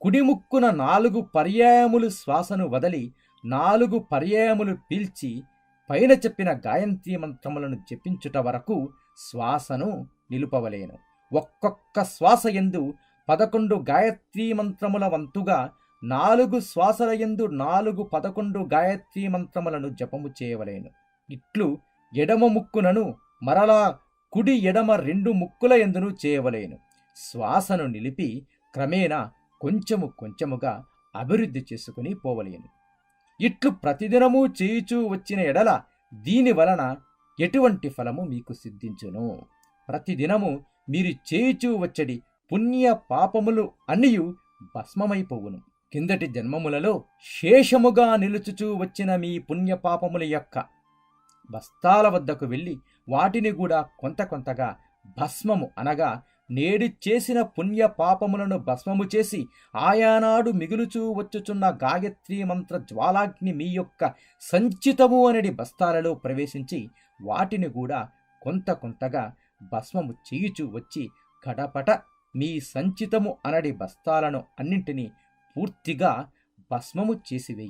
కుడి ముక్కున నాలుగు పర్యాయములు శ్వాసను వదలి నాలుగు పర్యాయములు పీల్చి పైన చెప్పిన గాయత్రి మంత్రములను జపించుట వరకు శ్వాసను నిలుపవలేను. ఒక్కొక్క శ్వాస ఎందు పదకొండు గాయత్రీ మంత్రముల వంతుగా నాలుగు శ్వాసల ఎందు నాలుగు పదకొండు గాయత్రీ మంత్రములను జపము చేయవలేను. ఇట్లు ఎడమ ముక్కునను మరలా కుడి ఎడమ రెండు ముక్కుల ఎందును చేయవలేను. శ్వాసను నిలిపి క్రమేణా కొంచెము కొంచెముగా అభివృద్ధి చేసుకుని పోవలేను. ఇట్లు ప్రతిదినము చేయుచూ వచ్చిన ఎడల దీని వలన ఎటువంటి ఫలము మీకు సిద్ధించును? ప్రతిదినము మీరు చేయుచూ వచ్చడి పుణ్య పాపములు అన్నియు భస్మమైపోవును. కిందటి జన్మములలో శేషముగా నిలుచుచూ వచ్చిన మీ పుణ్యపాపముల యొక్క బస్తాల వద్దకు వెళ్ళి వాటిని కూడా కొంత కొంతగా భస్మము అనగా నేడి చేసిన పుణ్య పాపములను భస్మము చేసి ఆయానాడు మిగులుచూ వచ్చుచున్న గాయత్రీ మంత్ర జ్వాలాగ్ని మీ యొక్క సంచితము అనడి బస్తాలలో ప్రవేశించి వాటిని కూడా కొంత కొంతగా భస్మము చేయుచూ వచ్చి కడపట మీ సంచితము అనడి బస్తాలను అన్నింటినీ పూర్తిగా భస్మము చేసివేయి.